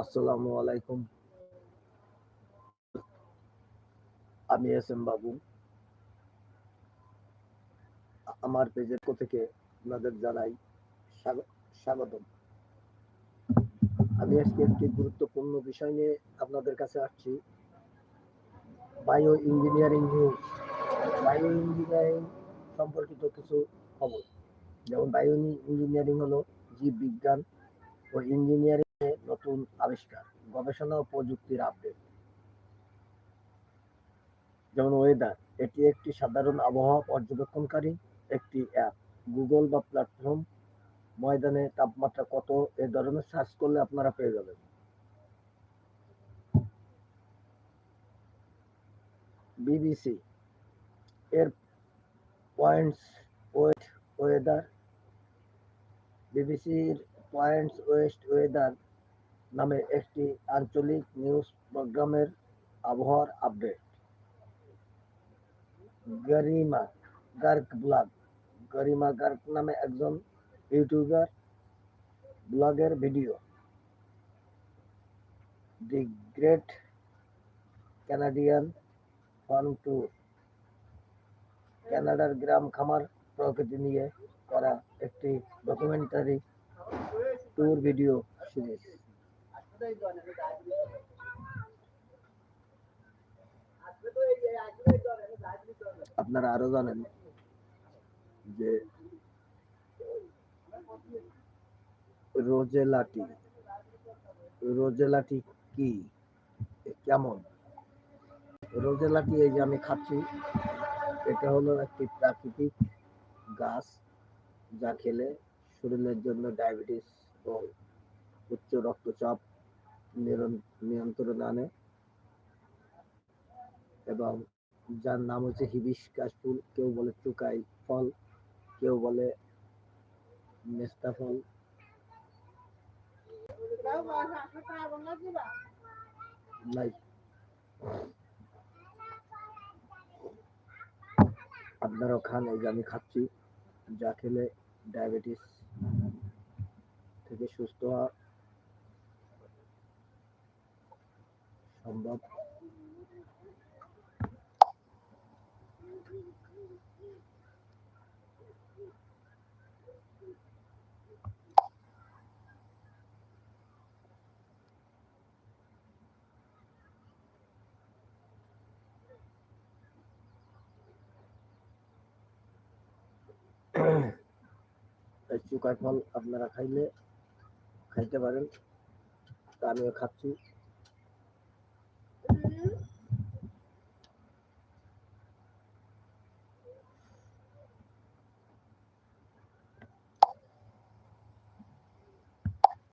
আসসালামু আলাইকুম। আমি এস এম বাবু। আমার পেজের থেকে আপনাদের জানাই স্বাগ- স্বাগতম। আমি আজকে একটি গুরুত্বপূর্ণ বিষয় নিয়ে আপনাদের কাছে আসছি। Bio engineering news. Bio engineering সম্পর্কিত কিছু খবর। যেমন বায়ো ইঞ্জিনিয়ারিং হলো জীব বিজ্ঞান ও ইঞ্জিনিয়ারিং নতুন আবিষ্কার, গবেষণা ও প্রযুক্তির আপডেট যেমন ওয়েদার এটি একটি সাধারণ আবহাওয়া পর্যবেক্ষণকারী একটি অ্যাপ গুগল বা প্ল্যাটফর্ম ময়দানে তাপমাত্রা কত, এ ধরনের সার্চ করলে আপনারা পেয়ে যাবেন। বিবিসি এর পয়েন্টস ওয়েট ওয়েদার বিবিসির পয়েন্টস ওয়েস্ট ওয়েদার নামে একটি আঞ্চলিক নিউজ প্রোগ্রামের আবহাওয়ার আপডেট। গরিমা গার্গ ব্লগ গরিমা গার্গ নামে একজন ইউটিউবার ব্লগের video. The great Canadian farm tour কানাডার গ্রাম খামার প্রকৃতি নিয়ে করা একটি ডকুমেন্টারি ট্যুর ভিডিও সিরিজ আপনারা আরও জানেন যে রোজেলাটি রোজেলাটি কি? কেমন? রোজেলাটি এই যে আমি খাচ্ছি, এটা হলো একটি প্রাকৃতিক গাছ যা খেলে শরীরের জন্য ডায়াবেটিস ও উচ্চ রক্তচাপ নিয়ন্ত্রণে আনে এবং যার নাম হচ্ছে হিবিস্কাস ফুল, কেউ বলে চুকাই ফল, কেউ বলে মেস্তা ফল। নাই আপনারাও খান, এই যে আমি খাচ্ছি। যা খেলে ডায়াবেটিস থেকে সুস্থ হওয়া সম্ভব এই চুকাই ফল আপনারা খাইলে খাইতে পারেন তা আমিও খাচ্ছি